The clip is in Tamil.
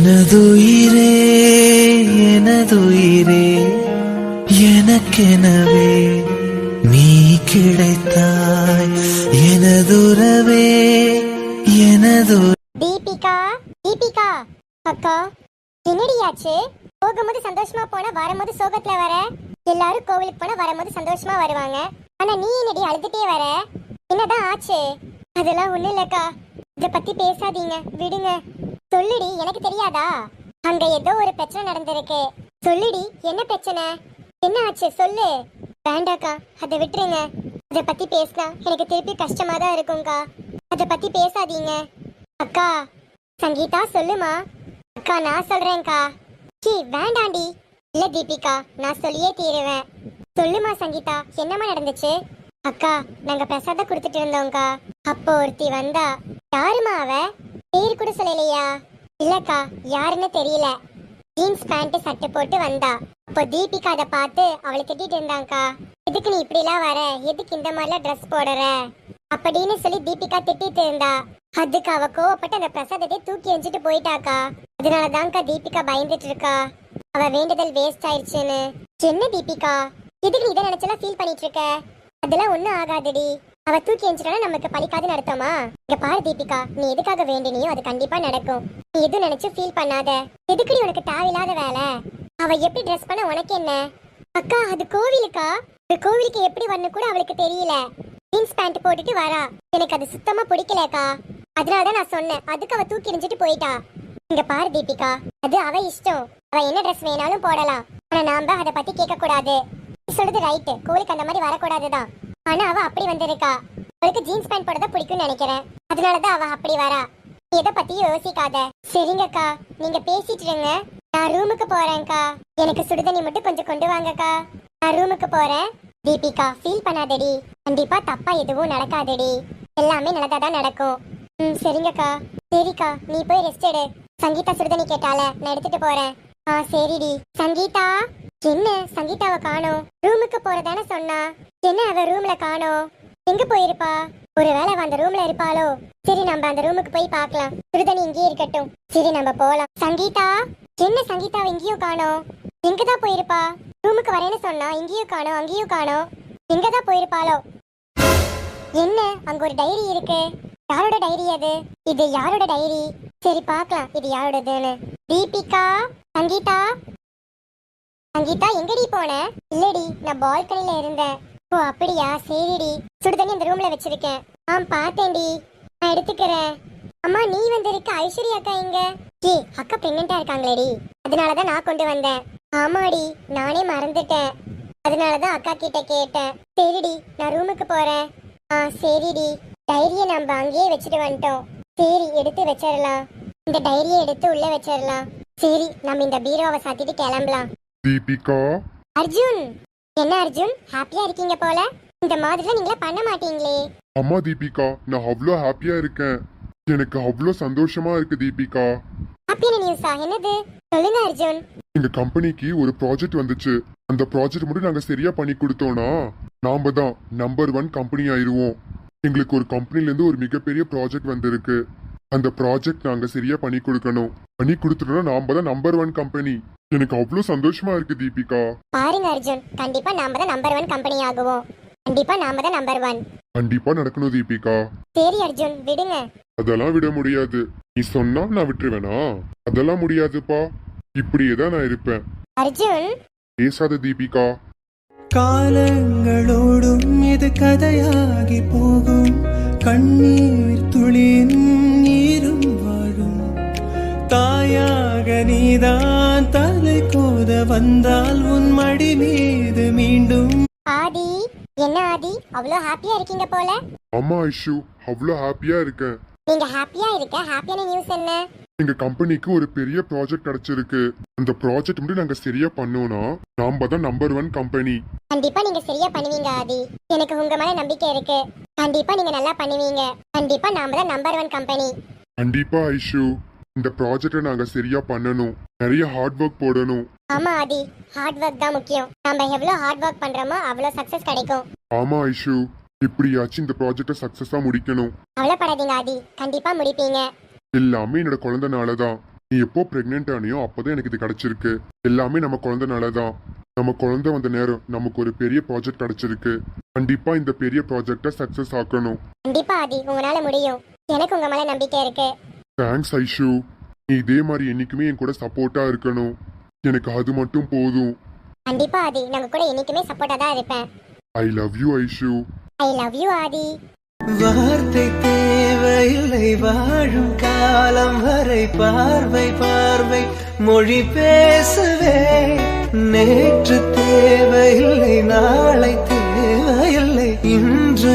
எனதுயிரே எனதுயிரே எனக்கெனவே நீ கிடைத்தாய். எனதுரவே எனது தீபிகா தீபிகா அக்கா என்னடியாச்சு? போகும்போது சந்தோஷமா போன வரும்போது சோகத்துல வர? எல்லாரும் கோவிலுக்கு போனா வரும்போது சந்தோஷமா வருவாங்க. ஆனா நீ என்னடி அழுதுட்டே வர? என்னதான் ஆச்சு? அதெல்லாம் ஒண்ணு இல்லக்கா. இத பத்தி பேசாதீங்க விடுங்க. சொல்லுடி எனக்கு தெரியாதா? அங்க ஏதோ ஒரு பிரச்சனை நடந்திருக்கு. சொல்லுடி என்ன பிரச்சனை? என்ன ஆச்சு? சொல்லு. வேண்டாக்கா அதை விட்டுருங்க. அதை பத்தி பேசினா எனக்கு திருப்பி கஷ்டமா தான் இருக்கும்க்கா. அதை பத்தி பேசாதீங்க. அக்கா சங்கீதா சொல்லுமா? அக்கா நான் சொல்றேன்க்கா. சீ வேண்டாண்டி. இல்ல தீபிகா நான் சொல்லியே தீருவேன். சொல்லுமா சங்கீதா என்னமா நடந்துச்சு? அக்கா நாங்க பிரசாதம் கொடுத்துட்டு இருந்தோம்க்கா. அப்போ ஒருத்தி வந்தா. யாருமா அவ? பேர் கூட சொல்லலையா? இல்லக்கா யாருன்னு தெரியல. ஜீன்ஸ் பேண்ட் சட்டை போட்டு வந்தா. அப்போ தீபிகா அதை பார்த்து அவளை திட்டிட்டு இருந்தாங்கக்கா. எதுக்கு நீ இப்படிலாம் வர? எதுக்கு இந்த மாதிரிலாம் ட்ரெஸ் போடுற? அப்படின்னு சொல்லி தீபிகா திட்டிட்டு இருந்தா. அதுக்கு அவ கோவப்பட்டு அந்த பிரசாதத்தை தூக்கி எஞ்சிட்டு போயிட்டாக்கா. அதனாலதான்க்கா தீபிகா பயந்துட்டு இருக்கா. அவ வேண்டுதல் வேஸ்ட் ஆயிடுச்சுன்னு என்ன தீபிகா? எதுக்கு நீ இதை நினைச்செல்லாம் ஃபீல் பண்ணிட்டு இருக்க? அதெல்லாம் ஒன்றும் ஆகாதுடி. அவ தூக்கி எஞ்சிட்டா நமக்கு பழிக்காதுன்னு அர்த்தமா இங்க பாரு தீபிகா நீ எதுக்காக வேண்டினியோ அது கண்டிப்பா நடக்கும். நீ எதுவும் நினைச்சு ஃபீல் பண்ணாத? எதுக்குடி உனக்கு தேவையில்லாத வேலை? அவ எப்படி ட்ரெஸ் பண்ண உனக்கு என்ன? அக்கா அது கோவிலுக்கா? இந்த கோவிலுக்கு எப்படி வரணும் கூட அவளுக்கு தெரியல. ஜீன்ஸ் பேண்ட் போட்டுட்டு வரா. எனக்கு அது சுத்தமா பிடிக்கலக்கா. அதனால தான் நான் சொன்னேன். அதுக்கு அவ தூக்கி எறிஞ்சிட்டு போயிட்டா. இங்க பாரு தீபிகா அது அவ இஷ்டம். அவ என்ன ட்ரெஸ் வேணாலும் போடலாம். ஆனா நாம அதை பத்தி கேட்க கூடாது நீ சொல்றது ரைட்டு கோவிலுக்கு அந்த மாதிரி வரக்கூடாதுதான். ஆனா அவ அப்படி வந்திருக்கா. அவளுக்கு ஜீன்ஸ் பேண்ட் போட பிடிக்கும்னு நினைக்கிறேன். அதனாலதான் அவ அப்படி வரா. நீ எதை பத்தியும் யோசிக்காத. சரிங்கக்கா நீங்க பேசிட்டு இருங்க நான் ரூமுக்கு போறேன்க்கா. எனக்கு சுடுதண்ணி மட்டும் கொஞ்சம் கொண்டு வாங்கக்கா. நான் ரூமுக்கு போறேன். தீபிகா ஃபீல் பண்ணாதடி. கண்டிப்பா தப்பா எதுவும் நடக்காதடி. எல்லாமே நல்லதா தான் நடக்கும். ம் சரிங்கக்கா. சரிக்கா நீ போய் ரெஸ்ட் எடு. சங்கீதா சுடுதண்ணி கேட்டால நான் எடுத்துட்டு போறேன். ஆ சரிடி. சங்கீதா? என்ன சங்கீதாவை காணோம்? ரூமுக்கு போறதானே சொன்னா. என்ன அவ ரூம்ல காணோம்? எங்க போயிருப்பா? ஒருவேளை அவ அந்த ரூம்ல இருப்பாளோ? சரி நம்ம அந்த ரூமுக்கு போய் பார்க்கலாம். சுடுதண்ணி இங்கேயே இருக்கட்டும். சரி நம்ம போலாம். சங்கீதா? என்ன சங்கீதாவை எங்கேயும் காணோம்? எங்கதான் போயிருப்பா? ரூமுக்கு வரேன்னு சொன்னா இங்கேயும் காணோம் அங்கேயும் காணோம். எங்கதான் போயிருப்பாளோ? என்ன அங்க ஒரு டைரி இருக்கு. யாரோட டைரி அது? இது யாரோட டைரி? சரி பார்க்கலாம். இது யாரோடதுன்னு. தீபிகா? சங்கீதா? சங்கீதா எங்கடி போன? இல்லடி நான் பால்கனில இருந்தேன். ஓ அப்படியா? சரிடி. சுடு தண்ணி இந்த ரூம்ல வச்சிருக்கேன். ஆ பார்த்தேன்டி. நான் எடுத்துக்கிறேன். அம்மா நீ வந்திருக்க ஐஸ்வர்யா அக்கா எங்க? ஏ அக்கா பிரெக்னெண்டா இருக்காங்களேடி. அதனாலதான் நான் கொண்டு வந்தேன். ஆமாடி நானே மறந்துட்டேன். அதனாலதான் அக்கா கிட்ட கேட்டேன். சரிடி நான் ரூமுக்கு போறேன். ஆ சரிடி. டைரியை நம்ம அங்கேயே வச்சுட்டு வந்துட்டோம். சரி எடுத்து வச்சிடலாம். இந்த டைரியை எடுத்து உள்ள வச்சிடலாம். சரி நம்ம இந்த பீரோவை சாத்திட்டு கிளம்பலாம். தீபிகா? அர்ஜுன் என்ன அர்ஜுன்? ஹாப்பியா இருக்கீங்க போல. இந்த மாதிரிலாம் நீங்களே பண்ண மாட்டீங்களே. அம்மா தீபிகா நான் அவ்வளோ ஹாப்பியா இருக்கேன். எனக்கு அவ்வளோ சந்தோஷமா இருக்கு தீபிகா. ஹாப்பியான நியூஸா? என்னது? சொல்லுங்க அர்ஜுன். எங்க கம்பெனிக்கு ஒரு ப்ராஜெக்ட் வந்துச்சு. அந்த ப்ராஜெக்ட் மட்டும் நாங்க சரியா பண்ணி கொடுத்தோம்னா நாம தான் நம்பர் ஒன் கம்பெனி ஆயிருவோம். எங்களுக்கு ஒரு கம்பெனில இருந்து ஒரு மிகப்பெரிய ப்ராஜெக்ட் வந்திருக்கு. அந்த ப்ராஜெக்ட் நாங்க சரியா பண்ணி கொடுக்கணும். பண்ணி கொடுத்துட்டோம்னா நாம தான் நம்பர் ஒன் கம்பெனி எனக்கு அவ்வளோ சந்தோஷமா இருக்கு தீபிகா. பாருங்க அர்ஜுன். கண்டிப்பா நாம தான் நம்பர் ஒன் கம்பெனி ஆகுவோம். கண்டிப்பா நாம தான் நம்பர் ஒன் கண்டிப்பா நடக்கணும் தீபிகா. சரி அர்ஜுன். விடுங்க. அதெல்லாம் விட முடியாது. நீ சொன்னா நான் விட்டுருவேனா? அதெல்லாம் முடியாதுப்பா. இப்படியே தான் நான் இருப்பேன். அர்ஜுன். பேசாத தீபிகா. காலங்களோடும் இது கதையாகி போகும். கண்ணீர் துளியின் நீரும் வாழும் தாயாக நீதான் கோத வந்தால் உன் மடி மீது மீண்டும். ஆதி என்ன ஆதி? அவ்வளோ ஹாப்பியா இருக்கீங்க போல. அம்மா ஐஷு. அவ்வளோ ஹாப்பியா இருக்கேன் நீங்க ஹாப்பியா இருக்க? ஹாப்பியான நியூஸ் என்ன? எங்க கம்பெனிக்கு ஒரு பெரிய ப்ராஜெக்ட் கிடைச்சிருக்கு. அந்த ப்ராஜெக்ட் மட்டும் நாங்க சரியா பண்ணோம்னா நாம தான் நம்பர் ஒன் கம்பெனி கண்டிப்பா நீங்க சரியா பண்ணுவீங்க ஆதி. எனக்கு உங்க மேல நம்பிக்கை இருக்கு. கண்டிப்பா நீங்க நல்லா பண்ணுவீங்க. கண்டிப்பா நாம தான் நம்பர் ஒன் கம்பெனி கண்டிப்பா ஐஷு. இந்த ப்ராஜெக்டை நாங்க சரியா பண்ணணும். நிறைய ஹார்ட் ஒர்க் போடணும். ஆமா ஆதி. ஹார்ட் ஒர்க் தான் முக்கியம். நம்ம எவ்வளவு ஹார்ட் ஒர்க் பண்றோமோ அவ்வளவு சக்சஸ் கிடைக்கும். ஆமா ஐஷு. எப்படியாச்சும் இந்த ப்ராஜெக்டை சக்சஸா முடிக்கணும். கவலைப்படாதீங்க ஆதி. கண்டிப்பா முடிப்பீங்க. எல்லாமே என்னோட குழந்தைனால தான். நீ எப்போ பிரெக்னென்ட் ஆனியோ அப்போதான் எனக்கு இது கிடைச்சிருக்கு. எல்லாமே நம்ம குழந்தைனால தான். நம்ம குழந்தை வந்த நேரம் நமக்கு ஒரு பெரிய ப்ராஜெக்ட் கிடைச்சிருக்கு. கண்டிப்பா இந்த பெரிய ப்ராஜெக்டை சக்சஸ் ஆக்கணும். கண்டிப்பா ஆதி. உங்களால முடியும். எனக்கு உங்க மேல நம்பிக்கை இருக்கு. தேங்க்ஸ் ஐஷு நீ இதே மாதிரி என்னைக்குமே என் கூட சப்போர்ட்டா இருக்கணும். எனக்கு அது மட்டும் போதும். கண்டிப்பா ஆதி. நாங்க கூட என்னைக்குமே சப்போர்ட்டா தான் இருப்பேன். I love you Aishu I love you Aadhi. வார்த்தை தேவையில்லை வாழும் காலம் வரை பார்வை பார்வை. மொழி பேசவே நேற்று தேவையில்லை நாளை தேவையில்லை இன்று